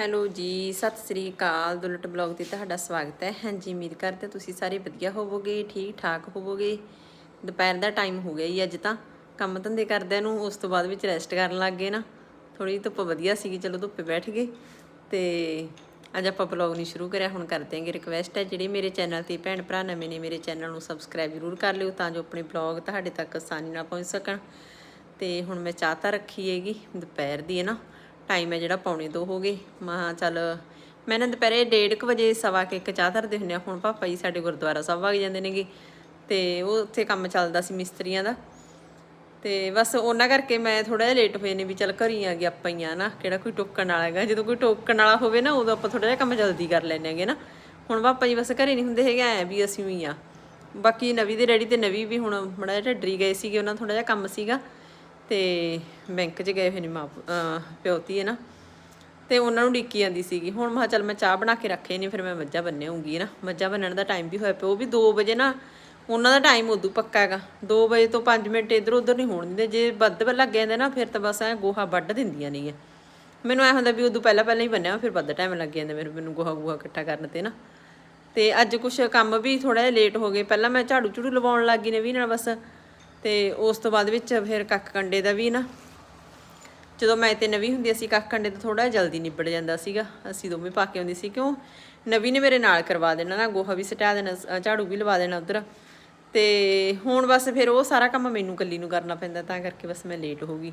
Hello ਜੀ, ਸਤਿ ਸ੍ਰੀ ਅਕਾਲ। Dulat blog ਤੇ ਤੁਹਾਡਾ ਸਵਾਗਤ ਹੈ। ਹਾਂਜੀ, ਉਮੀਦ ਕਰਦੇ ਤੁਸੀਂ ਸਾਰੇ ਵਧੀਆ ਹੋਵੋਗੇ ਠੀਕ ਠਾਕ ਹੋਵੋਗੇ। ਦੁਪਹਿਰ ਦਾ ਟਾਈਮ ਹੋ ਗਿਆ ਜੀ ਅੱਜ ਤਾਂ। ਕੰਮ ਧੰਦੇ ਕਰਦਿਆਂ ਨੂੰ ਉਸ ਤੋਂ ਬਾਅਦ ਵਿੱਚ ਰੈਸਟ ਕਰਨ ਲੱਗ ਗਏ ਨਾ। ਥੋੜੀ ਧੁੱਪ ਵਧੀਆ ਸੀਗੀ, ਚਲੋ ਧੁੱਪੇ ਬੈਠ ਗਏ। ਤੇ ਅੱਜ ਆਪਾਂ ਬਲੌਗ ਨਹੀਂ ਸ਼ੁਰੂ ਕਰਿਆ, ਹੁਣ ਕਰ ਦਿਆਂਗੇ ਰਿਕਵੈਸਟ ਹੈ। ਜਿਹੜੇ ਮੇਰੇ ਚੈਨਲ ਤੇ ਭੈਣ ਭਰਾ ਨਵੇਂ ਨੇ, ਮੇਰੇ ਚੈਨਲ ਨੂੰ ਸਬਸਕ੍ਰਾਈਬ ਜ਼ਰੂਰ ਕਰ ਲਿਓ ਤਾਂ ਜੋ ਆਪਣੇ ਬਲੌਗ ਤੁਹਾਡੇ ਤੱਕ ਆਸਾਨੀ ਨਾਲ ਪਹੁੰਚ ਸਕਣ। ਤੇ ਹੁਣ ਮੈਂ ਚਾਹ ਤਾਂ ਰੱਖੀ ਹੈਗੀ, ਦੁਪਹਿਰ ਦੀ ਹੈ ਨਾ। ਟਾਈਮ ਹੈ ਜਿਹੜਾ ਪੌਣੇ ਦੋ ਹੋ ਗਏ। ਮਾ ਚੱਲ, ਮੈਂ ਨਾ ਦੁਪਹਿਰੇ 1:30 ਵਜੇ ਸਵਾ ਕੇ ਇੱਕ ਚਾਹ ਧਰਦੇ ਹੁੰਦੇ ਆ, ਹੁਣ ਪਾਪਾ ਜੀ ਸਾਡੇ ਗੁਰਦੁਆਰਾ ਸਾਹਿਬ ਵਗ ਜਾਂਦੇ ਨੇਗੇ। ਤੇ ਉਹ ਉੱਥੇ ਕੰਮ ਚੱਲਦਾ ਸੀ ਮਿਸਤਰੀਆਂ ਦਾ। ਤੇ ਬਸ ਉਹਨਾਂ ਕਰਕੇ ਮੈਂ ਥੋੜਾ ਜਿਹਾ ਲੇਟ ਹੋਏ ਨੇ ਵੀ ਚੱਲ ਘਰੀ ਆ ਗਏ ਆਪਾਂ ਹੀ ਆ ਨਾ, ਕਿਹੜਾ ਕੋਈ ਟੋਕਣ ਵਾਲਾ ਹੈਗਾ। ਜਦੋਂ ਕੋਈ ਟੋਕਣ ਵਾਲਾ ਹੋਵੇ ਨਾ, ਉਦੋਂ ਆਪਾਂ ਥੋੜਾ ਜਿਹਾ ਕੰਮ ਜਲਦੀ ਕਰ ਲੈਂਦੇ ਹੈਗੇ ਨਾ। ਹੁਣ ਪਾਪਾ ਜੀ ਬਸ ਘਰੇ ਨਹੀਂ ਹੁੰਦੇ ਹੈਗੇ, ਐ ਵੀ ਅਸੀਂ ਵੀ ਆ। ਬਾਕੀ ਨਵੀਂ ਦੇ ਡੈਡੀ ਤੇ ਨਵੀਂ ਵੀ ਹੁਣ ਮੜਾ ਜਿਹਾ ਢੱਡਰੀ ਗਏ ਸੀਗੇ, ਉਹਨਾਂ ਥੋੜਾ ਜਿਹਾ ਕੰਮ ਸੀਗਾ। ਤੇ ਬੈਂਕ 'ਚ ਗਏ ਹੋਏ ਨੇ ਮਾਂ ਪਿਓਤੀ ਹੈ ਨਾ। ਤੇ ਉਹਨਾਂ ਨੂੰ ਡਿੱਕੀ ਜਾਂਦੀ ਸੀਗੀ। ਹੁਣ ਮੈਂ ਚੱਲ ਮੈਂ ਚਾਹ ਬਣਾ ਕੇ ਰੱਖੇ ਨਹੀਂ ਫਿਰ ਮੈਂ ਮੱਝਾਂ ਬੰਨੇਉਂਗੀ ਨਾ। ਮੱਝਾਂ ਬੰਨਣ ਦਾ ਟਾਈਮ ਵੀ ਹੋਇਆ ਪਿਆ। ਉਹ ਵੀ 2 ਵਜੇ ਨਾ, ਉਹਨਾਂ ਦਾ ਟਾਈਮ ਉਦੋਂ ਪੱਕਾ ਹੈਗਾ। 2 ਵਜੇ ਤੋਂ 5 ਮਿੰਟ ਇਧਰ ਉਧਰ ਨਹੀਂ ਹੋਣ ਦਿੰਦੇ। ਜੇ ਵੱਧ ਲੱਗ ਜਾਂਦੇ ਨਾ, ਫਿਰ ਤਾਂ ਬਸ ਐ ਗੋਹਾ ਵੱਢ ਦਿੰਦੀਆਂ ਨਹੀਂ ਮੈਨੂੰ ਐ ਹੁੰਦਾ ਵੀ ਉਦੋਂ ਪਹਿਲਾਂ ਪਹਿਲਾਂ ਹੀ ਬੰਨਿਆ, ਫਿਰ ਵੱਧ ਟਾਈਮ ਲੱਗ ਜਾਂਦਾ ਮੈਨੂੰ ਮੈਨੂੰ ਗੋਹਾ ਗੋਹਾ ਇਕੱਠਾ ਕਰਨ ਤੇ, ਨਾ। ਤੇ ਅੱਜ ਕੁਛ ਕੰਮ ਵੀ ਥੋੜਾ ਜਿਹਾ ਲੇਟ ਹੋ ਗਏ। ਪਹਿਲਾਂ ਮੈਂ ਝਾੜੂ ਝੂੜੂ ਲਵਾਉਣ ਲੱਗ ਗਈ ਨੇ ਵੀ ਨਾਲ ਬਸ। ਤੇ ਉਸ ਤੋਂ ਬਾਅਦ ਵਿੱਚ ਫਿਰ ਕੱਖ ਕੰਡੇ ਦਾ ਵੀ ਨਾ, ਜਦੋਂ ਮੈਂ ਤੇ ਨਵੀ ਹੁੰਦੀ ਸੀ ਕੱਖ ਕੰਡੇ ਤੋਂ ਥੋੜਾ ਜਲਦੀ ਨਿਬੜ ਜਾਂਦਾ ਸੀਗਾ, ਅਸੀਂ ਦੋਵੇਂ ਪਾ ਕੇ ਆਉਂਦੀ ਸੀ, ਕਿਉਂ ਨਵੀ ਨੇ ਮੇਰੇ ਨਾਲ ਕਰਵਾ ਦੇਣਾ ਨਾ, ਗੋਹਾ ਵੀ ਸਟਾ ਦੇਣਾ ਝਾੜੂ ਵੀ ਲਵਾ ਦੇਣਾ ਉਧਰ, ਤੇ ਹੁਣ ਬਸ ਫਿਰ ਉਹ ਸਾਰਾ ਕੰਮ ਮੈਨੂੰ ਇਕੱਲੀ ਨੂੰ ਕਰਨਾ ਪੈਂਦਾ, ਤਾਂ ਕਰਕੇ ਬਸ ਮੈਂ ਲੇਟ ਹੋ ਗਈ।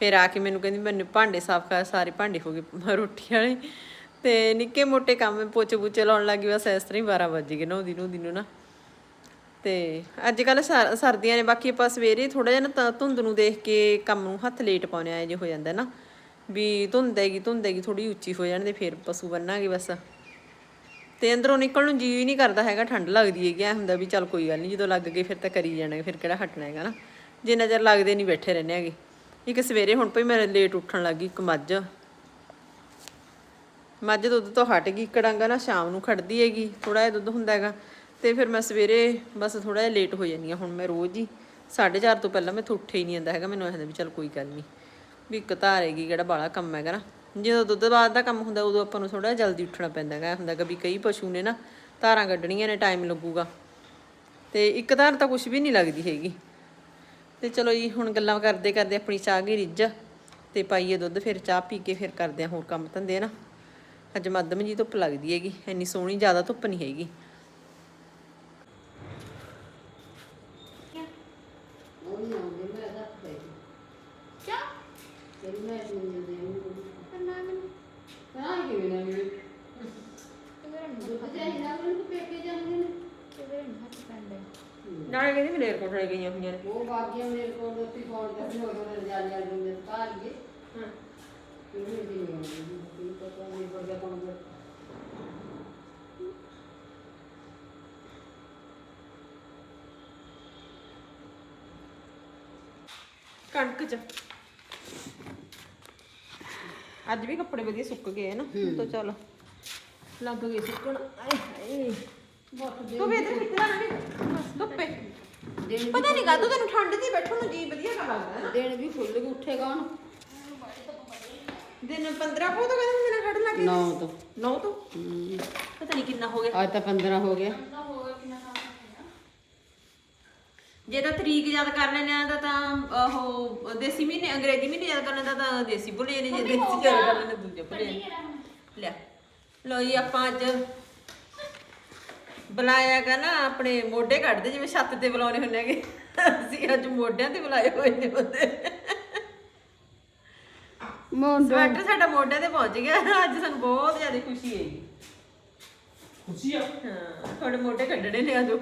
ਫਿਰ ਆ ਕੇ ਮੈਨੂੰ ਕਹਿੰਦੀ ਮੈਨੂੰ ਭਾਂਡੇ ਸਾਫ਼ ਕਰ, ਸਾਰੇ ਭਾਂਡੇ ਹੋ ਗਏ ਰੋਟੀ ਵਾਲੇ, ਤੇ ਨਿੱਕੇ ਮੋਟੇ ਕੰਮ ਪੋਚੇ ਪੂਚੇ ਲਾਉਣ ਲੱਗੀ ਬਸ ਇਸ ਤਰ੍ਹਾਂ ਹੀ 12 ਵਜ ਗਏ ਨੌਂਦੀ ਨੌਂਦੀ ਨੂੰ ਨਾ। ਤੇ ਅੱਜ ਕੱਲ ਸਰਦੀਆਂ ਨੇ, ਬਾਕੀ ਆਪਾਂ ਸਵੇਰੇ ਥੋੜਾ ਜਿਹਾ ਨਾ ਧੁੰਦ ਨੂੰ ਦੇਖ ਕੇ ਕੰਮ ਨੂੰ ਹੱਥ ਲੇਟ ਪਾਉਣੇ ਆਏ ਜੇ ਹੋ ਜਾਂਦਾ ਨਾ। ਵੀ ਧੁੰਦ ਹੈਗੀ ਧੁੰਦ ਹੈਗੀ ਥੋੜੀ ਉੱਚੀ ਹੋ ਜਾਣ ਦੇ ਫਿਰ ਪਸ਼ੂ ਬੰਨਾਂਗੇ ਬਸ। ਤੇ ਅੰਦਰੋਂ ਨਿਕਲਣ ਨੂੰ ਜੀ ਨਹੀਂ ਕਰਦਾ ਹੈਗਾ, ਠੰਡ ਲੱਗਦੀ ਹੈਗੀ, ਐ ਹੁੰਦਾ ਵੀ ਚੱਲ ਕੋਈ ਗੱਲ ਨਹੀਂ, ਜਦੋਂ ਲੱਗ ਗਏ ਫਿਰ ਤਾਂ ਕਰੀ ਜਾਣਾ, ਫਿਰ ਕਿਹੜਾ ਹਟਣਾ ਹੈਗਾ ਨਾ। ਜੇ ਨਜ਼ਰ ਲੱਗਦੇ ਨਹੀਂ ਬੈਠੇ ਰਹਿੰਦੇ ਹੈਗੇ। ਇੱਕ ਸਵੇਰੇ ਹੁਣ ਭਈ ਮੈਂ ਲੇਟ ਉੱਠਣ ਲੱਗੀ ਇੱਕ ਮੱਝ। ਮੱਝ ਦੁੱਧ ਤੋਂ ਹਟ ਗਈ ਕੜਾਂਗਾ ਨਾ ਸ਼ਾਮ ਨੂੰ ਖੜਦੀ ਹੈਗੀ ਥੋੜਾ ਜਿਹਾ ਦੁੱਧ ਹੁੰਦਾ ਹੈਗਾ। ਤੇ ਫਿਰ ਮੈਂ ਸਵੇਰੇ ਬਸ ਥੋੜਾ ਜਿਹਾ ਲੇਟ ਹੋ ਜਾਂਦੀ ਹਾਂ, ਹੁਣ ਮੈਂ ਰੋਜ਼ ਹੀ 4:30 ਤੋਂ ਪਹਿਲਾਂ ਮੈਂ ਉੱਠੇ ਹੀ ਨਹੀਂ ਜਾਂਦਾ ਹੈਗਾ, ਮੈਨੂੰ ਐਂ ਵੀ ਚੱਲ ਕੋਈ ਗੱਲ ਨਹੀਂ, ਵੀ ਇੱਕ ਧਾਰ ਹੈਗੀ ਕਿਹੜਾ ਬਾਲਾ ਕੰਮ ਹੈਗਾ ਨਾ, ਜਦੋਂ ਦੁੱਧ ਬਾਅਦ ਦਾ ਕੰਮ ਹੁੰਦਾ ਉਦੋਂ ਆਪਾਂ ਨੂੰ ਥੋੜਾ ਜਲਦੀ ਉੱਠਣਾ ਪੈਂਦਾ ਹੈਗਾ ਹੁੰਦਾ ਕਿ ਵੀ ਕਈ ਪਸ਼ੂ ਨੇ ਨਾ ਧਾਰਾਂ ਕੱਢਣੀਆਂ ਨੇ ਟਾਈਮ ਲੱਗੂਗਾ, ਤੇ ਇੱਕ ਧਾਰ ਤਾਂ ਕੁਝ ਵੀ ਨਹੀਂ ਲੱਗਦੀ ਹੈਗੀ, ਤੇ ਚਲੋ ਜੀ ਹੁਣ ਗੱਲਾਂ ਕਰਦੇ ਕਰਦੇ ਆਪਣੀ ਚਾਹ ਗਈ ਰਿੱਝ, ਤੇ ਪਾਈਏ ਦੁੱਧ ਫਿਰ ਚਾਹ ਪੀ ਕੇ ਫਿਰ ਕਰਦੇ ਆ ਹੋਰ ਕੰਮ ਧੰਦੇ ਨਾ, ਅੱਜ ਮੱਧਮ ਜੀ ਧੁੱਪ ਲੱਗਦੀ ਹੈਗੀ, ਇੰਨੀ ਸੋਹਣੀ ਜ਼ਿਆਦਾ ਧੁੱਪ ਨਹੀਂ ਹੈਗੀ ਨਾਲੇ ਕਹਿੰਦੀ ਮਲੇਰ ਕੋਟਲੇ ਗਈਆਂ ਹੋਈਆਂ ਨੇ। ਉਹ ਬਾਗੀਆਂ ਮੇਰੇ ਕੋਲ ਉੱਤੇ ਫੋਨ ਤੇ ਸੀ ਉਹ ਰਜਾਲ ਜਾਲ ਦੇ ਤਾਰ ਗਏ। ਹਾਂ। ਕਿਵੇਂ ਦੀ ਨਹੀਂ ਆਉਂਦੀ ਪਤਾ ਨਹੀਂ ਬਰਗਾ ਕੰਮ ਕਰ ਕਣਕ ਚ। ਅੱਜ ਵੀ ਕੱਪੜੇ ਵਧੀਆ ਸੁੱਕ ਗਏ ਹਨ ਤਾਂ ਚਲ। ਲੱਗ ਗਏ ਸੁੱਕਣ। ਆਏ ਹਾਏ ਤੂੰ ਵੀ ਇੱਧਰ ਕਿੱਥੇ ਲੱਗ ਗਈ? ਧੁੱਪੇ। ਦਿਨ ਪਤਾ ਨਹੀਂ ਕਾ ਤੂੰ ਤੈਨੂੰ ਠੰਡ ਦੀ ਬੈਠਣ ਨੂੰ ਜੀ ਵਧੀਆ ਕਾ ਲੱਗਦਾ। ਨਾ ਦਿਨ ਵੀ ਖੁੱਲ ਕੇ ਉੱਠੇਗਾ ਹੁਣ। ਦਿਨ 15 ਕੋ ਤੋਂ ਕਹਿੰਦੇ ਮੇਰਾ ਕੱਢ ਲੱਗੇ 9 ਤੋਂ। 9 ਤੋਂ? ਪਤਾ ਨਹੀਂ ਕਿੰਨਾ ਹੋ ਗਿਆ। ਅੱਜ ਤਾਂ 15 ਹੋ ਗਿਆ। ਜੇ ਤਾਂ ਤਰੀਕ ਯਾਦ ਕਰ ਲੈਣੇ ਆ ਤਾਂ ਤਾਂ ਉਹ ਦੇਸੀ ਮਹੀਨੇ ਅੰਗਰੇਜ਼ੀ ਮਹੀਨੇ ਯਾਦ ਕਰ ਲੈਂਦਾ ਤਾਂ ਦੇਸੀ ਭੁੱਲੇ ਨੇ ਜੇ ਦੇਸੀ ਯਾਦ ਕਰ ਲੈਂਦਾ ਦੂਜੇ ਭੁੱਲੇ ਨੇ। ਲੈ ਲੋ ਜੀ ਆਪਾਂ ਅੱਜ ਬੁਲਾਇਆਗਾ ਨਾ ਆਪਣੇ ਮੋਢੇ ਕੱਢਦੇ ਜਿਵੇਂ ਛੱਤ ਤੇ ਬੁਲਾਉਣੇ ਹੁੰਦੇ ਹੈਗੇ। ਅਸੀਂ ਅੱਜ ਮੋਢਿਆਂ ਤੇ ਬੁਲਾਏ ਹੋਏ ਨੇ ਬੰਦੇ ਮੋਂਡੋ ਸਵੈਟਰ ਸਾਡਾ ਮੋਢੇ ਤੇ ਪਹੁੰਚ ਗਿਆ। ਅੱਜ ਸਾਨੂੰ ਬਹੁਤ ਜ਼ਿਆਦਾ ਖੁਸ਼ੀ ਹੈਗੀ ਖੁਸ਼ੀ ਆ? ਹਾਂ ਤੁਹਾਡੇ ਮੋਢੇ ਕੱਢਣੇ ਨੇ ਆਜੋ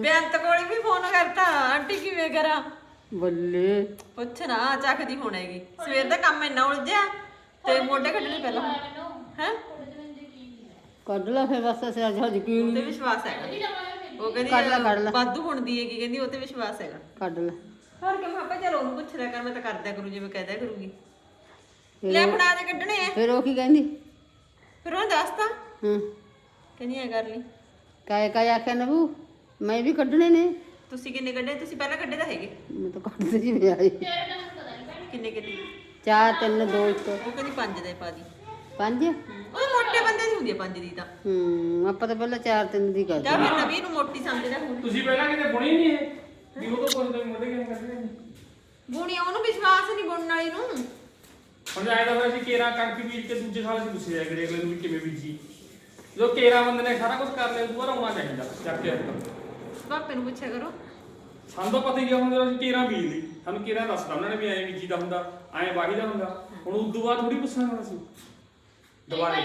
ਬੇਅੰਤ ਕੋਲ ਵੀ ਫੋਨ ਕਰਤਾ ਆਂਟੀ ਕਿਵੇਂ ਕਰਾਂ? ਬੱਲੇ। ਪੁੱਛ ਨਾ ਚੱਕਦੀ ਹੋਣੇਗੀ ਸਵੇਰ ਦਾ ਕੰਮ ਇੰਨਾ ਉਲਝਿਆ ਤੇ ਮੋਢੇ ਕੱਢਣੇ ਪਹਿਲਾਂ। ਹੈ? ਕੱਢ ਲਾ ਫਿਰ ਬਸ ਅਸੀਂ ਅੱਜ ਕੀ ਤੇ ਵਿਸ਼ਵਾਸ ਹੈਗਾ। ਉਹ ਕਹਿੰਦੀ ਕੱਢ ਲੈ, ਕੱਢ ਲੈ। ਵਾਧੂ ਹੁੰਦੀ ਹੈਗੀ ਕਹਿੰਦੀ ਉਹ ਤੇ ਵਿਸ਼ਵਾਸ ਹੈਗਾ। ਕੱਢ ਲੈ। ਹੋਰ ਕਿ ਮਾਪਾ ਚਲੋ ਉਹਨੂੰ ਪੁੱਛ ਲਿਆ ਕਰ ਮੈਂ ਤਾਂ ਕਰਦਿਆ ਕਰੂ ਜਿਵੇਂ ਕਹਿ ਦਿਆ ਕਰੂਗੀ ਲੈ ਫੜਾ ਦੇ ਕੱਢਣੇ ਆ। ਫਿਰ ਉਹ ਕੀ ਕਹਿੰਦੀ? ਫਿਰ ਉਹ ਦੱਸਤਾ। ਹਾਂ। ਕਹਿੰਦੀ ਐ ਕਰ ਲਈ। ਕਾਇ ਕਾਇ ਆਖਿਆ ਨਬੂ ਮੈਂ ਵੀ ਕੱਢਣੇ ਨੇ। ਤੁਸੀਂ ਕਿੰਨੇ ਕੱਢੇ? ਤੁਸੀਂ ਪਹਿਲਾਂ ਕੱਢੇ ਤਾਂ ਹੈਗੇ। ਮੈਂ ਤਾਂ ਕੱਢਦੇ ਜੀ ਮੈਂ ਆਈ ਕਿੰਨੇ ਕਿੰਨੇ ਚਾਰ ਤਿੰਨ ਦੋ ਇੱਕ। ਉਹ ਕਹਿੰਦੀ ਪੰਜ ਦੇ ਪਾ ਦੀ। ਪੰਜ? ਉਹ ਮੋਟੇ ਬੰਦੇ ਦੀ ਹੁੰਦੀ ਹੈ ਪੰਜ ਦੀ ਤਾਂ। ਹੂੰ ਆਪਾਂ ਤਾਂ ਪਹਿਲਾਂ ਚਾਰ ਤਿੰਨ ਦੀ ਕਰਦੇ ਜਾਂ ਫਿਰ ਨਵੀਂ ਨੂੰ ਮੋਟੀ ਸਮਝਦਾ ਹੁਣ। ਤੁਸੀਂ ਪਹਿਲਾਂ ਕਿਤੇ ਬੁਣੀ ਨਹੀਂ ਇਹ? ਵੀ ਉਹ ਤੋਂ ਪੁੱਛਦੇ ਮੋਢੇ ਕਿਵੇਂ ਕਰਦੇ ਨੇ। ਬੁਣੀ ਉਹਨੂੰ ਵਿਸ਼ਵਾਸ ਨਹੀਂ ਬੁਣਨ ਵਾਲੀ ਨੂੰ। ਹੁਣ ਜਾਇਦਾ ਫਿਰ ਅਸੀਂ ਕੇਰਾ ਕਣਕ ਬੀਜ ਕੇ ਦੂਜੇ ਸਾਲ ਅਸੀਂ ਪੁੱਛਿਆ ਅਗਲੇ ਅਗਲੇ ਨੂੰ ਵੀ ਕਿਵੇਂ ਬੀਜੀ। ਜਦੋਂ ਕੇਰਾ ਬੰਦੇ ਨੇ ਸਾਰਾ ਕੁਝ ਕਰ ਲਿਆ ਦੁਬਾਰਾ ਆਉਣਾ ਚਾਹੀਦਾ ਚੱਕ ਕੇ ਪਾਪੇ ਨੂੰ ਪੁੱਛਿਆ ਕਰੋ। ਸਾਨੂੰ ਤਾਂ ਪਤਾ ਹੀ ਆ ਹੁਣ ਜਦੋਂ ਅਸੀਂ ਕੇਰਾ ਬੀਜ ਲਈ ਸਾਨੂੰ ਕੇਰਾ ਦੱਸਦਾ ਉਹਨਾਂ ਨੇ ਵੀ ਐਂ ਬੀਜੀ ਦਾ ਹੁੰਦਾ ਐਂ ਵਾਹੀ ਦਾ ਹੁੰਦਾ। ਹੁਣ ਉਦੋਂ ਬਾਅਦ ਥੋੜੀ ਪੁੱਛਾਂਗੇ ਅਸੀਂ। ਦੁਬਾਰੇ।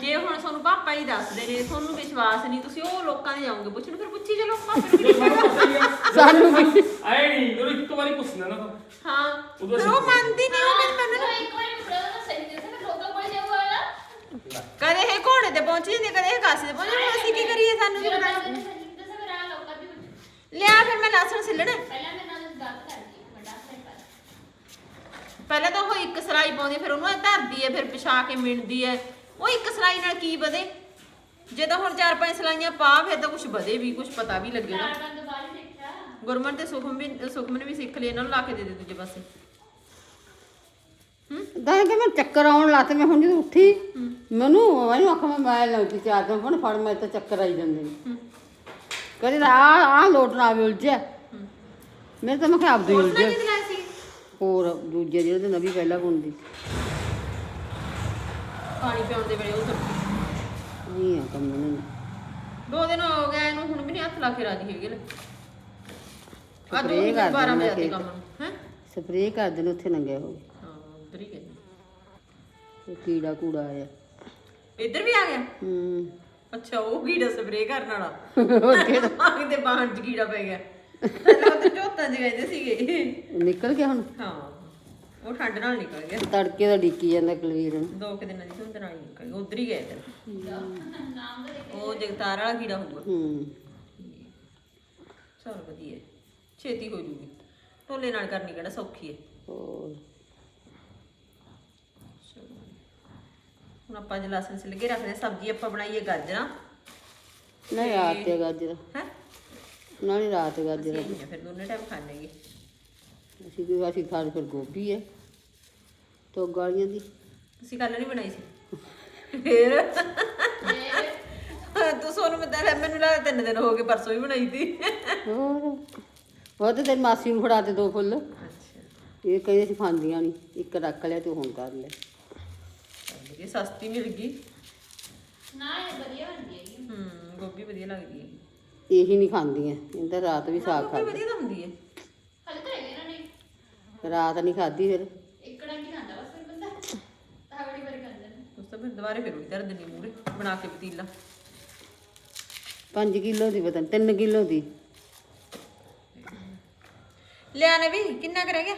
ਜੇ ਹੁਣ ਤੁਹਾਨੂੰ ਪਾਪਾ ਹੀ ਦੱਸਦੇ ਨੇ ਤੁਹਾਨੂੰ ਵਿਸ਼ਵਾਸ ਨਹੀਂ ਤੁਸੀਂ ਉਹ ਲੋਕਾਂ ਦੇ ਜਾਓਗੇ ਪੁੱਛਣ ਫਿਰ ਪੁੱਛੀ ਚਲੋ ਪਾਪੇ ਨੂੰ ਜਦੋਂ ਸਾਨੂੰ ਪਤਾ ਹੀ ਆ। ਸਾਨੂੰ ਵੀ। ਐ ਨਹੀਂ ਜਦੋਂ ਇੱਕ ਵਾਰੀ ਪੁੱਛਣਾ ਨਾ ਤਾਂ। ਹਾਂ ਉਦੋਂ ਫਿਰ ਉਹ ਅਸੀਂ- ਮੰਨਦੀ ਨਹੀਂ ਉਹ ਕਹਿੰਦੀ ਮੈਨੂੰ ਕਦੇ ਇਹ ਘੋੜੇ ਤੇ ਪਹੁੰਚ ਜਾਂਦੇ ਕਦੇ ਇਹ ਕਾਸੇ ਤੇ ਪਹੁੰਚ। ਜਾਂਦੇ ਅਸੀਂ ਕੀ ਕਰੀਏ ਸਾਨੂੰ? ਕੀ ਪਤਾ ਲਿਆ ਫਿਰ ਮੈਂ ਲਸਣ ਛਿੱਲਣਾ ਪਹਿਲਾਂ ਤਾਂ ਉਹ ਇੱਕ ਸਲਾਈ ਪਾਉਂਦੀ ਫਿਰ ਉਹਨੂੰ ਧਰਦੀ ਹੈ ਫਿਰ ਪਿਛਾ ਕੇ ਮਿਣਦੀ ਹੈ। ਉਹ ਇੱਕ ਸਲਾਈ ਨਾਲ ਕੀ ਵਧੇ? ਜੇ ਤਾਂ ਹੁਣ ਚਾਰ ਪੰਜ ਸਲਾਈਆਂ ਪਾ ਫਿਰ ਤਾਂ ਕੁਝ ਵਧੇ ਵੀ ਕੁਝ ਪਤਾ ਵੀ ਲੱਗੇ ਨਾ ਗੁਰਮਨ ਤੇ ਸੁਖਮ ਵੀ ਸੁਖਮਨ ਵੀ ਸਿੱਖ ਲਈ ਇਹਨਾਂ ਨੂੰ ਲਾ ਕੇ ਦੇ ਦੇ ਦੂਜੇ ਪਾਸੇ। ਤਾਂ ਕਿ ਮੈਂ ਚੱਕਰ ਆਉਣ ਲੱਤ ਮੈਂ ਹੁਣ ਜਦੋਂ ਉੱਠੀ ਮੈਨੂੰ ਮੈਨੂੰ ਅੱਖ ਮੈਂ ਮਾਇਲ ਲਾਉਂਦੀ ਚਾਰ ਦਿਨ ਫੜ ਫੜ ਮੈਂ ਤਾਂ ਚੱਕਰ ਆਈ ਜਾਂਦੇ। ਨੇ ਕਦੇ ਤਾਂ ਆ ਆ ਲੋਟ ਨਾ ਆਵੇ ਉਲਝਿਆ। ਮੇਰੇ ਤਾਂ ਮੈਂ ਕਿਹਾ ਆਪਦੇ ਉਲਝਿਆ। ਹੋਰ ਦੂਜੇ ਜਿਹੜੇ ਤੇ ਨਵੀਂ ਪਹਿਲਾਂ ਬੁਣਦੀ। ਪਾਣੀ ਪਿਆਉਣ ਦੇ ਵੇਲੇ ਉਹ ਸਭ ਨਹੀਂ ਆ ਕੰਮ ਨਹੀਂ। ਦੋ ਦਿਨ ਹੋ ਗਏ ਇਹਨੂੰ ਹੁਣ ਵੀ ਨਹੀਂ ਹੱਥ ਲਾ ਕੇ ਰਾਜੀ ਹੈਗੇ ਲੈ। ਆ ਦੋ Spray ਕਰ 12 ਦੇਣਾ ਵਜੇ ਦੇ। ਕੰਮ ਨੂੰ ਹੈ? ਸਪਰੇਅ ਕਰ ਦੇਣ ਉੱਥੇ ਨੰਗੇ ਹੋ ਗਏ। ਹਾਂ ਉਧਰ ਹੀ ਉਹ ਕੀੜਾ ਕੂੜਾ ਆਇਆ। ਇੱਧਰ ਵੀ ਆ ਗਿਆ? ਹੂੰ। ਅੱਛਾ ਉਹ ਕੀੜਾ ਸਪਰੇਅ ਕਰਨ ਵਾਲਾ। ਦਿਮਾਗ ਦੇ ਬਾਹਰ ਚ ਕੀੜਾ ਪੈ ਗਿਆ। ਉਹ ਝੋਤਾਂ ਚ ਗਏ ਸੀਗੇ। ਨਿਕਲ ਗਿਆ ਹੁਣ? ਹਾਂ ਉਹ ਠੰਡ ਨਾਲ ਨਿਕਲ ਗਿਆ। ਤੜਕੇ ਦਾ ਡਿੱਕੀ ਜਾਂਦਾ ਕਲਵੀਰ ਨੂੰ ਦੋ ਕੁ ਦਿਨਾਂ ਦੀ ਧੁੰਦ ਨਾਲ ਨਿਕਲ ਗਿਆ। ਉਧਰ ਹੀ ਗਏ ਫਿਰ ਉਹ ਜਗਤਾਰ ਵਾਲਾ ਕੀੜਾ ਹੋਊਗਾ। ਹੂੰ। ਚਲ ਵਧੀਆ। ਛੇਤੀ ਹੋ ਜੂਗੀ। ਢੋਲੇ ਨਾਲ ਕਰਨੀ ਕਿਹੜਾ ਸੌਖੀ ਹੈ। ਹੋਰ ਚਲੋ। ਹੁਣ ਆਪਾਂ ਅੱਜ ਲਸਣ ਛਿੱਲ ਕੇ ਰੱਖਦੇ ਹਾਂ ਸਬਜ਼ੀ ਆਪਾਂ ਬਣਾਈਏ ਗਾਜਰਾਂ। ਨਹੀਂ ਰਾਤ ਤੇ ਗਾਜਰ। ਹੈ? ਨਾਲੇ ਰਾਤ ਗਾਜਰ। ਫਿਰ ਦੋਨੇ ਟਾਈਮ ਖਾਣੇਗੇ ਅਸੀਂ ਵੀ ਅਸੀਂ ਖਾਣ ਫਿਰ ਗੋਭੀ ਹੈ ਤੋ ਗਾਲੀਆਂ ਦੀ। ਤੁਸੀਂ ਕੱਲ ਨਹੀਂ ਬਣਾਈ ਸੀ? ਫੇਰ? ਤੂੰ ਸੋਨੂੰ ਮੈਂ ਤਾਂ ਮੈਨੂੰ ਲੱਗਦਾ ਤਿੰਨ ਦਿਨ ਹੋ ਗਏ ਪਰਸੋਂ ਹੀ ਬਣਾਈ ਸੀ ਹੋਰ? ਉਹ ਤੇ ਤੇਰੀ ਮਾਸੀ ਨੂੰ ਫੜਾ ਤੇ ਦੋ ਫੁੱਲ। ਅੱਛਾ। ਇਹ ਕਹਿੰਦੇ ਸੀ ਖਾਂਦੀਆਂ ਨਹੀਂ ਇੱਕ ਰੱਖ ਲਿਆ ਤੂੰ ਹੁਣ ਕਰ ਲੈ। ਗਈ ਸਸਤੀ ਮਿਲ ਗਈ ਹੂੰ ਗੋਭੀ ਵਧੀਆ ਲੱਗਦੀ ਹੈ ਇਹੀ ਨਹੀਂ ਖਾਂਦੀਆਂ ਇਹ ਤਾਂ ਰਾਤ ਵੀ ਸਾਗ ਗੋਭੀ ਖਾਦੀ ਵਧੀਆ ਤਾਂ ਹੁੰਦੀ ਹੈ ਰਾਤ ਨਹੀਂ ਖਾਦੀ ਫਿਰ ਉਸ ਤੋਂ ਫਿਰ ਦੁਬਾਰੇ ਫਿਰ ਉਹੀ ਧਰ ਦਿੰਦੀ ਮੂਰੇ ਬਣਾ ਕੇ ਪਤੀਲਾ। 5 ਕਿਲੋ ਦੀ ਪਤਾ 3 ਕਿਲੋ ਦੀ। ਲਿਆ ਨੇ ਵੀ ਕਿੰਨਾ ਕਰ ਗਿਆ?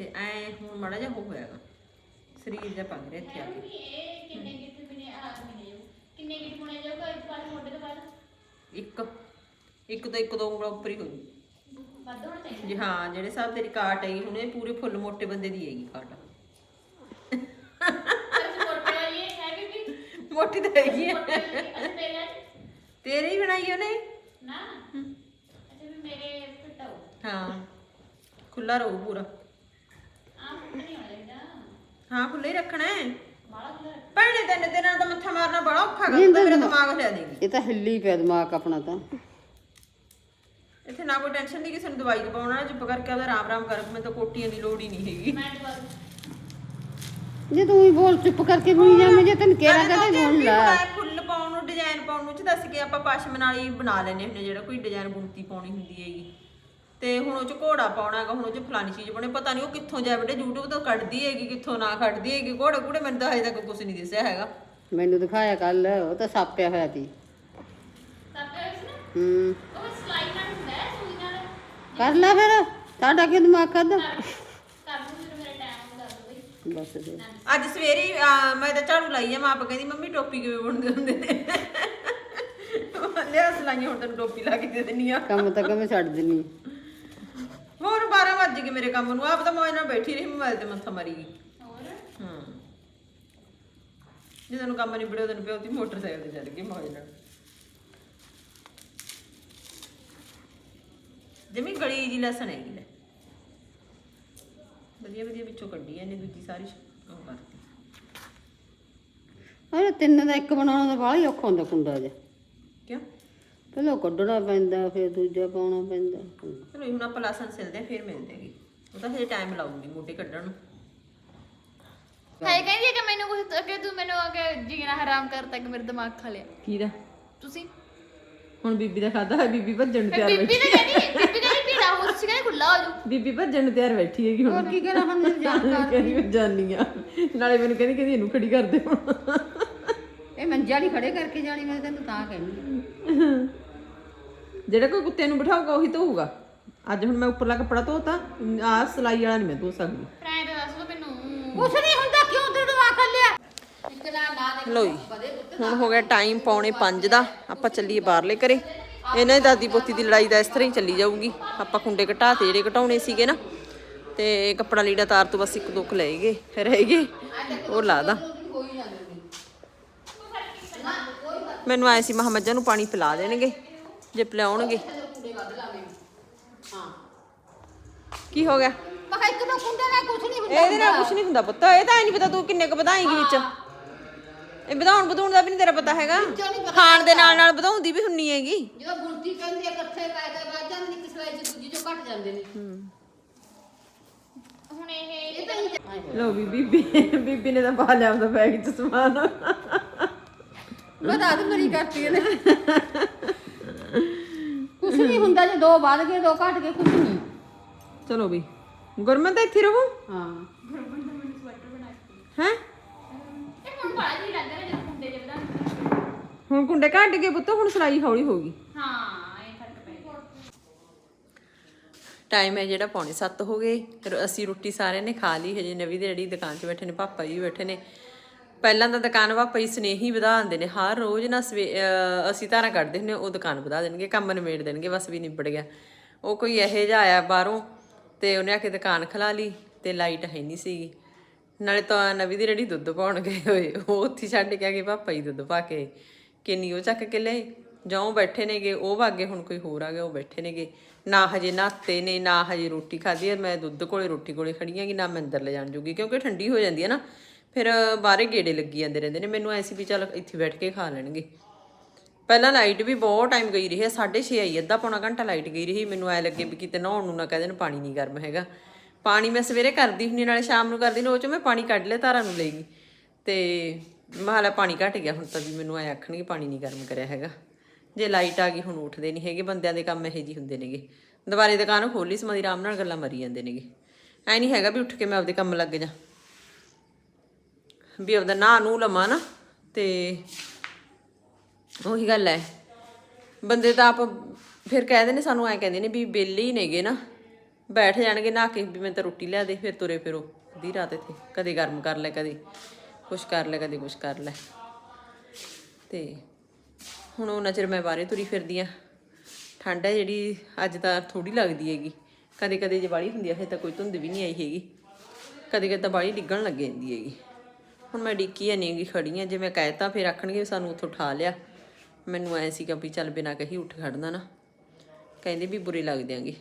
ਇੱਥੇ ਐ ਹੁਣ ਮਾੜਾ ਜਿਹਾ ਹੋ ਹੋਇਆਗਾ ਸਰੀਰ ਜਿਹਾ ਪੱਕ ਰਿਹਾ ਇੱਥੇ ਆ ਕੇ। ਇੱਕ। ਇੱਕ ਤੋਂ ਇੱਕ ਦੋ ਉਂਗਲਾਂ ਉੱਪਰ ਹੀ ਹੋ ਜੂ ਜੀ ਹਾਂ ਜਿਹੜੇ ਹਿਸਾਬ ਤੇਰੀ ਕਾਟ ਹੈਗੀ ਹੁਣ ਇਹ ਪੂਰੇ ਫੁੱਲ ਮੋਟੇ ਬੰਦੇ ਦੀ ਹੈਗੀ ਕਾਟ ਮੋਟੀ ਤਾਂ ਹੈਗੀ ਹੈ ਤੇਰੇ ਹੀ ਬਣਾਈ ਉਹਨੇ? ਹਾਂ। ਖੁੱਲਾ ਰਹੂ ਪੂਰਾ। ਹਾਂ ਖੁੱਲਾ ਹੀ ਰੱਖਣਾ ਹੈ। ਭੈਣੇ ਤੈਨੂੰ ਨਾਲ ਤਾਂ ਮੱਥਾ ਮਾਰਨਾ ਬੜਾ ਔਖਾ ਗਾ ਤੂੰ ਤਾਂ ਮੇਰਾ ਦਿਮਾਗ ਲਿਆ ਦੇਗੀ ਇਹ ਤਾਂ ਹਿੱਲੀ ਪਿਆ ਦਿਮਾਗ ਆਪਣਾ ਤਾਂ। ਇੱਥੇ ਨਾ ਕੋਈ ਟੈਨਸ਼ਨ ਨਹੀਂ ਕਿਸੇ ਨੂੰ ਦਵਾਈ ਦਵਾਉਣਾ ਚੁੱਪ ਕਰਕੇ ਉਹਦਾ ਆਰਾਮ ਆਰਾਮ ਕਰ ਮੈਂ ਤਾਂ ਕੋਟੀਆਂ ਦੀ ਲੋੜ ਹੀ ਨਹੀਂ ਹੈਗੀ। ਜੇ ਤੂੰ ਹੀ ਬੋਲ ਚੁੱਪ ਕਰਕੇ ਬੁਣੀ ਜਾਵੇਂ ਜੇ ਤੈਨੂੰ ਕਿਹਾ ਨਾਲੇ ਤਾਂ ਕਦੇ ਉੱਥੇ ਬੋਲ ਲੈ ਫੁੱਲ ਪਾਉਣ ਨੂੰ ਡਿਜ਼ਾਈਨ ਪਾਉਣ ਨੂੰ ਚ ਦੱਸ ਕੇ ਆਪਾਂ ਪਸ਼ਮਨ ਵਾਲੀ ਬਣਾ ਲੈਨੇ ਹੁੰਦੇ ਜਿਹੜਾ ਕੋਈ ਡਿਜ਼ਾਈਨ ਬੁਣਤੀ ਪਾਉਣੀ ਹੁੰਦੀ ਹੈਗੀ। ਤੇ ਹੁਣ ਉਹ ਚ ਘੋੜਾ ਪਾਉਣਾ ਹੈਗਾ ਹੁਣ ਉਹ ਚ ਫਲਾਨੀ ਚੀਜ਼ ਬਣੇ ਪਤਾ ਨਹੀਂ ਉਹ ਕਿੱਥੋਂ ਜਾ ਬੇਟੇ YouTube ਤੋਂ ਕੱਢਦੀ ਹੈਗੀ ਕਿੱਥੋਂ ਨਾ ਕੱਢਦੀ ਹੈਗੀ ਘੋੜੇ ਘੋੜੇ ਮੈਨੂੰ ਤਾਂ ਹਜੇ ਤੱਕ ਕੁਝ ਨਹੀਂ ਦਿਸਿਆ ਹੈਗਾ। ਮੈਨੂੰ ਦਿਖਾਇਆ ਕੱਲ ਉਹ ਤਾਂ ਸਾਪਿਆ ਹੋਇਆ ਸੀ। ਹੂੰ। ਕਰ ਲੈ ਫਿਰ ਸਾਡਾ ਕੀ ਦਿਮਾਗ ਕਰਦਾ ਬਸ ਫਿਰ। ਅੱਜ ਸਵੇਰੇ ਹੀ, ਮੈਂ ਤਾਂ ਝਾੜੂ ਲਾਈ ਆ ਮਾਂ ਆਪ ਕਹਿੰਦੀ ਮੰਮੀ ਟੋਪੀ ਕਿਵੇਂ ਬੁਣਦੇ ਹੁੰਦੇ ਨੇ? ਲਿਆ ਸਲਾਈਆਂ ਹੁਣ ਤੈਨੂੰ ਟੋਪੀ ਲਾ ਕੇ ਦੇ ਦਿੰਨੀ ਆ। ਕੰਮ ਤਾਂ ਕੰਮ ਛੱਡ ਦਿੰਨੀ। 12 ਵੱਜ ਗਏ ਮੇਰੇ ਕੰਮ ਨੂੰ। ਆਪ ਤਾਂ ਮੌਜ ਨਾਲ ਬੈਠੀ ਰਹੀ ਮੋਬਾਈਲ ਤੇ ਮੱਥਾ ਮਾਰੀ ਗਈ। ਹਾਂ। ਜਦੋਂ ਨੂੰ ਕੰਮ ਨਹੀਂ ਬੜਿਆ ਉਹਨੂੰ ਪਿਓ ਦੀ ਮੋਟਰਸਾਈਕਲ ਤੇ ਚੜ ਗਈ ਮੌਜ ਨਾਲ। ਜਿਵੇਂ ਗਲੀ ਜੀ ਲਸਣ ਹੈਗੀ ਲੈ। ਵਧੀਆ ਵਧੀਆ ਵਿੱਚੋਂ ਕੱਢੀ ਇਹਨੇ ਦੂਜੀ ਸਾਰੀ ਉਹ ਕਰਤੀ। ਅਰੇ ਤਿੰਨ ਦਾ ਇੱਕ ਬਣਾਉਣਾ ਤਾਂ ਬਾਹਲਾ ਹੀ ਔਖਾ ਹੁੰਦਾ ਕੁੰਡਾ ਜਿਹਾ। ਕਿਉਂ ਪਹਿਲਾਂ ਕੱਢਣਾ ਪੈਂਦਾ ਫਿਰ ਦੂਜਾ ਪਾਉਣਾ ਪੈਂਦਾ। ਚਲੋ ਹੁਣ ਆਪਾਂ ਲਸਣ ਸਿਲਦੇ ਫਿਰ ਮਿਲਦੇ ਹੈਗੇ। ਉਹ ਤਾਂ ਹਜੇ ਟਾਈਮ ਲਾਊਗੀ ਮੋਟੇ ਕੱਢਣ ਨੂੰ। ਹਾਏ ਕਹਿੰਦੀ ਹੈ ਕਿ ਮੈਨੂੰ ਕੁਝ ਕਿ ਤੂੰ ਮੈਨੂੰ ਕੇ ਜੀਣਾ ਹਰਾਮ ਕਰਤਾ ਕਿ ਮੇਰੇ ਦਿਮਾਗ ਖਾ ਲਿਆ। ਕੀ ਦਾ ਤੁਸੀਂ? ਹੁਣ ਬੀਬੀ ਦਾ ਖਾਦਾ ਹੈ ਬੀਬੀ ਭੱਜਣ ਨੂੰ ਫਿਰ ਤਿਆਰ ਬੀਬੀ ਬੈਠੀ ਨੇ ਕਹਿੰਦੀ ਬੀਬੀ ਕਹਿੰਦੀ ਪੀੜਾ ਹੋ ਤੁਸੀਂ ਕਹਿੰਦੇ ਖੁੱਲਾ ਹੋ ਜੂ ਬੀਬੀ ਭੱਜਣ ਨੂੰ ਤਿਆਰ ਬੈਠੀ ਹੈਗੀ ਹੁਣ। ਹੋਰ ਕੀ ਕਰਾਂ ਹੁਣ ਕਹਿੰਦੀ ਮੈਂ ਜਾਨੀ ਆ। ਨਾਲੇ ਮੈਨੂੰ ਕਹਿੰਦੀ ਕਹਿੰਦੀ ਇਹਨੂੰ ਖੜੀ ਕਰ ਦੇ ਹੁਣ। ਨਹੀਂ ਖੜੇ ਕਰਕੇ ਜਾਣੀ ਮੈਂ ਤੈਨੂੰ ਤਾਂ ਕਹਿੰਦੀ ਜਿਹੜਾ ਕੋਈ ਕੁੱਤੇ ਨੂੰ ਬਿਠਾਊਗਾ ਉਹੀ ਧੋਊਗਾ। ਅੱਜ ਹੁਣ ਮੈਂ ਉੱਪਰਲਾ ਕੱਪੜਾ ਧੋਤਾ ਆ ਸਲਾਈ ਵਾਲਾ ਨਹੀਂ ਮੈਂ ਧੋ ਸਕਦੀ। ਫਰੈਂਡ ਦੱਸ ਦੋ ਮੈਨੂੰ। ਕੁਛ ਨਹੀਂ ਹੁੰਦਾ ਕਿਉਂ ਤੂੰ ਦਵਾ ਕਰ ਲਿਆ ਇੱਕ ਨਾ ਨਾ ਦੇ ਲੋ ਜੀ। ਹੁਣ ਹੋ ਗਿਆ ਟਾਈਮ ਪੌਣੇ 5 ਦਾ ਆਪਾਂ ਚੱਲੀਏ ਬਾਹਰਲੇ ਘਰੇ। ਇਹਨਾਂ ਦੀ ਦਾਦੀ ਪੋਤੀ ਦੀ ਲੜਾਈ ਦਾ ਇਸ ਤਰ੍ਹਾਂ ਹੀ ਚੱਲੀ ਜਾਊਗੀ। ਆਪਾਂ ਖੁੰਡੇ ਘਟਾ ਤੇ ਜਿਹੜੇ ਘਟਾਉਣੇ ਸੀਗੇ ਨਾ ਤੇ ਕੱਪੜਾ ਲੀੜਾ ਤਾਰ ਤੋਂ ਬਸ ਇੱਕ ਦੋ ਕੁ ਲਏ ਗਏ ਰਹਿ ਗਏ ਉਹ ਲਾ ਦਾਂ। ਮੈਨੂੰ ਆਏ ਸੀ ਮਹਮੱਜਾਂ ਨੂੰ ਪਾਣੀ ਪਿਲਾ ਦੇਣਗੇ ਜੇ ਪਿਲਾਉਣਗੇ। ਕੀ ਹੋ ਗਿਆ? ਮੈਂ ਕਿਹਾ ਇੱਕ ਨਾ ਕੁੰਡੇ ਨਾਲ ਕੁਛ ਨਹੀਂ ਹੁੰਦਾ। ਇਹਦੇ ਨਾਲ ਕੁਝ ਨਹੀਂ ਹੁੰਦਾ ਪੁੱਤ ਇਹ ਤਾਂ ਐ ਨਹੀਂ ਪਤਾ ਤੂੰ ਕਿੰਨੇ ਕੁ ਵਧਾਏਂਗੀ ਵਿੱਚ। ਇਹ ਵਧਾਉਣ ਵਧਾਉਣ ਦਾ ਵੀ ਨਹੀਂ ਤੇਰਾ ਪਤਾ ਹੈਗਾ। ਖਾਣ ਦੇ ਨਾਲ ਨਾਲ ਵਧਾਉਂਦੀ ਵੀ ਹੁੰਨੀ ਹੈਗੀ। ਜਦੋਂ ਗੁਲਤੀ ਕਹਿੰਦੀ ਹੈ ਇਕੱਠੇ ਪੈ ਕੇ ਵੱਜ ਜਾਂਦੇ ਨੇ ਕਿਸੇ ਵਿੱਚ ਦੂਜੀ ਚੋਂ ਘਟ ਜਾਂਦੇ ਨੇ। ਹੁਣ ਇਹ ਇਹ ਤਾਂ ਹੀ ਲੋ ਬੀਬੀ ਬੀਬੀ ਨੇ ਤਾਂ ਪਾ ਲਿਆ ਉਹਦਾ ਬੈਗ ਚ ਸਮਾਨ। ਮੈਂ ਤਾਂ ਮਰੀ ਕਰਤੀ ਇਹਨੇ। ਕੁਛ ਨਹੀਂ ਹੁੰਦਾ ਜੇ ਦੋ ਵੱਧ ਗਏ ਦੋ ਘਟ ਗਏ ਕੁਛ ਨਹੀਂ। ਚਲੋ ਵੀ। ਗੁਰਮਨ ਤਾਂ ਇੱਥੇ ਰਹੂ? ਹਾਂ। ਹੈ? ਇਹ ਹੁਣ ਬੜਾ ਜੀ ਲੱਗਦਾ ਨਾ ਜਦੋਂ ਕੁੰਡੇ ਜਿਹਾ ਹੁਣ ਕੁੰਡੇ ਘੱਟ ਗਏ ਪੁੱਤ ਹੁਣ ਸਲਾਈ ਹੌਲੀ ਹੋਊਗੀ ਹਾਂ ਇਹ ਫ਼ਰਕ ਪੈ ਗਿਆ। ਟਾਈਮ ਹੈ ਜਿਹੜਾ ਪੌਣੇ 7 ਹੋ ਗਏ ਫਿਰ ਅਸੀਂ ਰੋਟੀ ਸਾਰਿਆਂ ਨੇ ਖਾ ਲਈ ਹਜੇ ਨਵੀਂ ਦੇ ਜਿਹੜੀ ਦੁਕਾਨ 'ਚ ਬੈਠੇ ਨੇ ਪਾਪਾ ਜੀ ਬੈਠੇ ਨੇ। ਪਹਿਲਾਂ ਤਾਂ ਦੁਕਾਨ ਪਾਪਾ ਜੀ ਸਨੇਹੀ ਵਧਾ ਦਿੰਦੇ ਨੇ, ਹਰ ਰੋਜ਼ ਨਾ ਸਵੇ ਅਸੀਂ ਧਾਰਾਂ ਕੱਢਦੇ ਹੁੰਦੇ ਉਹ ਦੁਕਾਨ ਵਧਾ ਦੇਣਗੇ, ਕੰਮ ਨਿਬੇੜ ਦੇਣਗੇ, ਬਸ ਵੀ ਨਿਬੜ ਗਿਆ। ਉਹ ਕੋਈ ਇਹੋ ਜਿਹਾ ਆਇਆ ਬਾਹਰੋਂ ਤੇ ਉਹਨੇ ਆ ਕੇ ਦੁਕਾਨ ਖਲਾ ਲਈ ਤੇ ਲਾਈਟ ਹੈ ਨਹੀਂ ਸੀਗੀ। ਨਾਲੇ ਤਾਂ ਨਵੀਂ ਦੀ ਰੜੀ ਦੁੱਧ ਪਾਉਣ ਗਏ ਹੋਏ, ਉਹ ਉੱਥੇ ਛੱਡ ਕੇ ਆ ਗਏ ਪਾਪਾ ਜੀ ਦੁੱਧ ਪਾ ਕੇ। ਕਿੰਨੀ ਉਹ ਚੱਕ ਕੇ ਲਏ ਜਾਂ ਬੈਠੇ ਨੇਗੇ, ਉਹ ਵਾਗੇ ਹੁਣ ਕੋਈ ਹੋਰ ਆ ਗਿਆ, ਉਹ ਬੈਠੇ ਨੇਗੇ। ਨਾ ਹਜੇ ਨਾਤੇ ਨੇ, ਨਾ ਹਜੇ ਰੋਟੀ ਖਾਧੀ ਹੈ, ਮੈਂ ਦੁੱਧ ਕੋਲੇ, ਰੋਟੀ ਕੋਲੇ ਖੜੀ ਆਂਗੀ ਨਾ ਮੈਂ ਅੰਦਰ ਲੈ ਜਾਣ ਜੂਗੀ, ਕਿਉਂਕਿ ਠੰਡੀ ਹੋ ਜਾਂਦੀ ਹੈ ਨਾ। ਫਿਰ ਬਾਹਰੇ ਗੇੜੇ ਲੱਗੀ ਜਾਂਦੇ ਰਹਿੰਦੇ ਨੇ। ਮੈਨੂੰ ਐਸੀ ਵੀ ਚੱਲ ਇੱਥੇ ਬੈਠ ਕੇ ਖਾ ਲੈਣਗੇ। ਪਹਿਲਾਂ ਲਾਈਟ ਵੀ ਬਹੁਤ ਟਾਈਮ ਗਈ ਰਹੀ ਹੈ 6:30 ਆਈ, ਅੱਧਾ ਪੌਣਾ ਘੰਟਾ ਲਾਈਟ ਗਈ ਰਹੀ। ਮੈਨੂੰ ਐ ਲੱਗੇ ਵੀ ਕਿਤੇ ਨਹਾਉਣ ਨੂੰ ਨਾ ਕਹਿ ਦੇਣ, ਪਾਣੀ ਨਹੀਂ ਗਰਮ ਹੈਗਾ। ਪਾਣੀ ਮੈਂ ਸਵੇਰੇ ਕਰਦੀ ਹੁੰਦੀ, ਨਾਲੇ ਸ਼ਾਮ ਨੂੰ ਕਰਦੀ, ਨਾ ਉਹ ਚੋਂ ਮੈਂ ਪਾਣੀ ਕੱਢ ਲਿਆ ਧਾਰਾਂ ਨੂੰ ਲਈ ਗਈ। ਤੇ ਮਹਾਲਾ ਪਾਣੀ ਘਟ ਗਿਆ ਹੁਣ ਤਾਂ ਵੀ ਮੈਨੂੰ ਐ ਆਖਣਗੇ ਪਾਣੀ ਨਹੀਂ ਗਰਮ ਕਰਿਆ ਹੈਗਾ। ਜੇ ਲਾਈਟ ਆ ਗਈ, ਹੁਣ ਉੱਠਦੇ ਨਹੀਂ ਹੈਗੇ, ਬੰਦਿਆਂ ਦੇ ਕੰਮ ਇਹੋ ਜਿਹੇ ਹੁੰਦੇ ਨੇਗੇ। ਦੁਬਾਰੇ ਦੁਕਾਨ ਖੋਲੀ ਸਮਾਦੀ ਆਰਾਮ ਨਾਲ ਗੱਲਾਂ ਮਰੀ ਜਾਂਦੇ ਨੇਗੇ। ਐ ਨਹੀਂ ਹੈਗਾ ਵੀ ਉੱਠ ਕੇ ਮੈਂ ਆਪਦੇ ਕੰਮ ਲੱਗ ਜਾ। ਵੀ ਆਪਦਾ ਨਾਂ ਨੂੰ ਲਵਾਂ ਨਾ, ਤੇ ਉਹੀ ਗੱਲ ਹੈ ਬੰਦੇ ਤਾਂ ਆਪ ਫਿਰ ਕਹਿੰਦੇ ਨੇ ਸਾਨੂੰ ਐ ਕਹਿੰਦੇ ਨੇ ਵੀ ਬੇਲੇ ਹੀ ਨੇਗੇ ਨਾ। ਬੈਠ ਜਾਣਗੇ ਨਾ ਕੇ, ਵੀ ਮੈਂ ਤਾਂ ਰੋਟੀ ਲਿਆ ਦੇ, ਫਿਰ ਤੁਰੇ ਫਿਰੋ। ਅੱਧੀ ਰਾਤ ਇੱਥੇ, ਕਦੇ ਗਰਮ ਕਰ ਲੈ, ਕਦੇ ਕੁਛ ਕਰ ਲੈ, ਕਦੇ ਕੁਛ ਕਰ ਲੈ। ਤੇ ਹੁਣ ਉਹਨਾਂ ਚਿਰ ਮੈਂ ਬਾਹਰੇ ਤੁਰੀ ਫਿਰਦੀ ਆ। ਠੰਡ ਹੈ ਜਿਹੜੀ, ਅੱਜ ਤਾਂ ਥੋੜੀ ਲੱਗਦੀ ਹੈਗੀ। ਕਦੇ ਕਦੇ ਜੇ ਬਾੜੀ ਹੁੰਦੀ ਹੈ ਫਿਰ ਤਾਂ ਕੋਈ ਧੁੰਦ ਵੀ ਨਹੀਂ ਆਈ ਹੈਗੀ। ਕਦੇ ਕਦੇ ਤਾਂ ਬਾੜੀ ਡਿੱਗਣ ਲੱਗ ਜਾਂਦੀ ਹੈਗੀ। ਹੁਣ ਮੈਂ ਡਿੱਕੀ ਨਹੀਂ ਹੈਗੀ ਖੜੀ ਆ। ਜੇ ਮੈਂ ਕਹਿਤਾ ਫਿਰ ਆਖਣਗੇ ਸਾਨੂੰ ਉੱਥੋਂ ਉਠਾ ਲਿਆ। ਮੈਨੂੰ ਐ ਸੀਗਾ ਵੀ ਚੱਲ ਬਿਨਾਂ ਕਹੀ ਉੱਠ ਖੜਨਾ ਨਾ। ਕਹਿੰਦੇ ਵੀ ਬੁਰੇ ਲੱਗ ਦਿਆਂਗੇ